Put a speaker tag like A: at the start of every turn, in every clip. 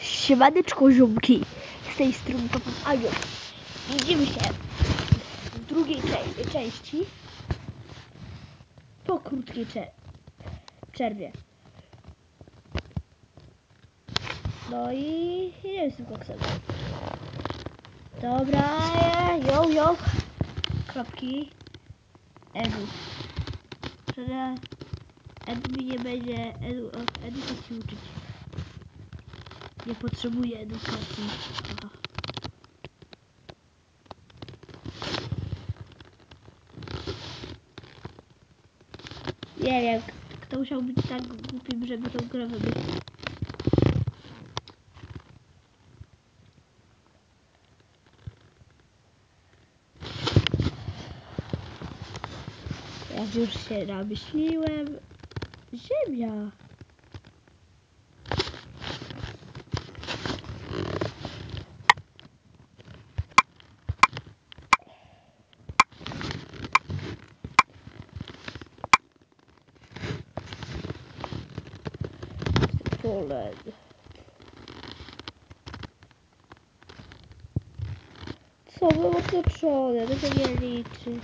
A: Siemaneczko ziomki, z tej strony to Anioł. Widzimy się w drugiej części po krótkiej cze- przerwie. No i nie z tym koksem. Dobra, jo, jo. Kropki. Edu. Że Edu mi nie będzie edu, o, edukacji uczyć. Nie potrzebuję edukacji. Nie wiem, kto musiał być tak głupim, żeby tą grę wymyślić. Jak już się namyśliłem, ziemia. Polen. Co było otoczone? To się nie liczy.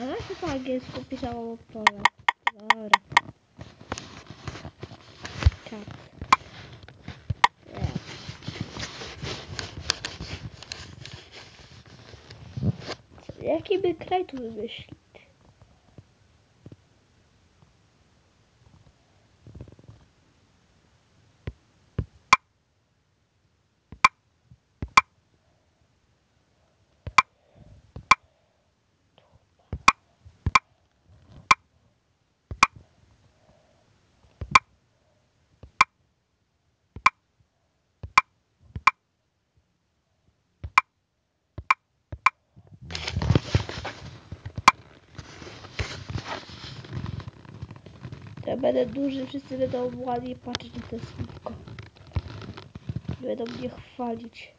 A: Ale się po angielsku pisało pole. Dobra. Tak. Nie. Co- Jaki by kraj ja będę duży, wszyscy będą ładnie patrzeć na to słówko. Będą mnie chwalić.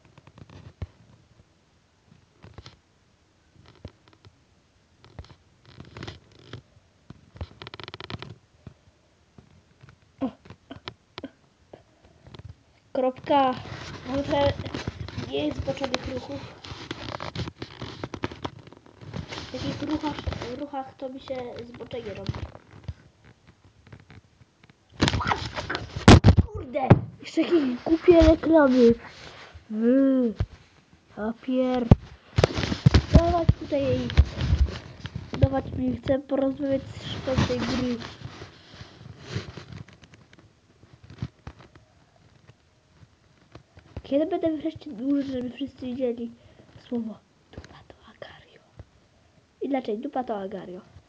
A: Kropka. Może nie jest zboczonych ruchów. W takich ruchach, ruchach to mi się zboczenie robi. Jeszcze jakieś głupie reklamy. Wy. Papier. Dawać tutaj. Dawać mi chcę porozmawiać z szefem tej gry. Kiedy będę wreszcie duży, żeby wszyscy widzieli słowo dupa to agario. Inaczej, dupa to agario.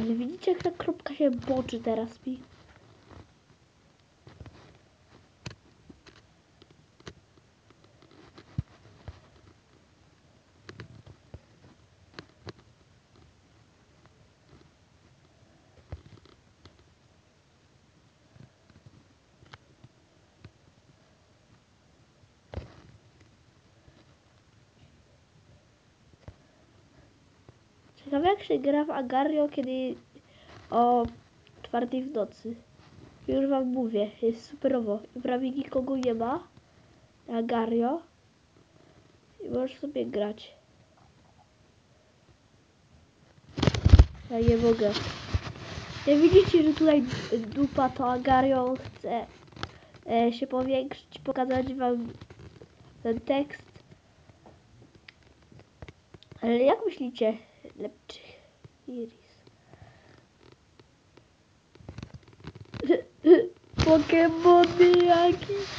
A: Ale widzicie, jak ta kropka się boczy teraz mi? Ciekawe jak się gra w Agario, kiedy o czwartej w nocy. Już wam mówię, jest superowo. Prawie nikogo nie ma. Agario. I możesz sobie grać. Ja nie mogę. Nie widzicie, że tutaj dupa to Agario chce e, się powiększyć, pokazać wam ten tekst. Ale jak myślicie? Lepszy Iris. Pokemony jakieś.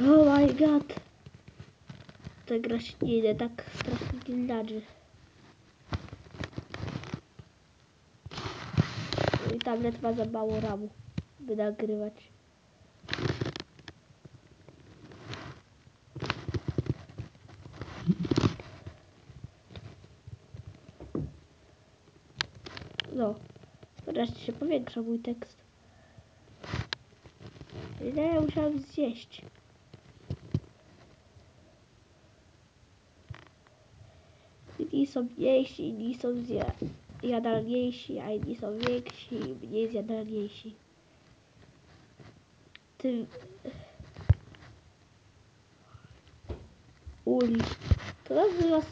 A: Oh my god. Ta gra się nie idzie tak strasznie gildarzy. Mój tablet ma za mało ramu, by nagrywać. Wreszcie się powiększa mój tekst. Ile ja musiałem zjeść? Inni są mniejsi, inni są jadalniejsi, a inni są więksi i mniej zjadalniejsi. Ty... Uli. To nas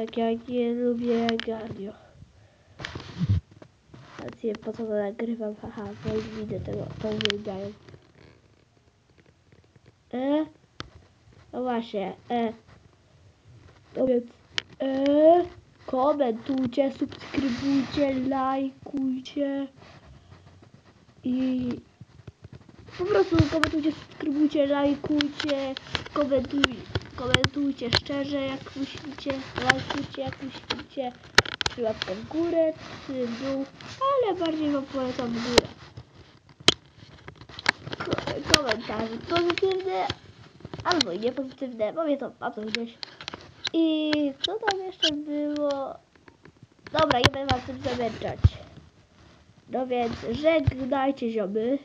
A: Jak ja nie lubię nie wiem po co to nagrywam, haha, bo widzę tego, to uwielbiają. E? No właśnie, e. No więc, e. Komentujcie, subskrybujcie, lajkujcie. I po prostu komentujcie, subskrybujcie, lajkujcie, komentuj, komentujcie szczerze jak myślicie, lajkujcie jak myślicie, czy łapkę w górę, czy w dół, ale bardziej wam polecam w górę. Ko- komentarze pozytywne albo i niepozytywne, bo mnie to bardzo gdzieś. I co tam jeszcze było? Dobra, nie będę was tym zamęczać. No więc żegnajcie ziomy.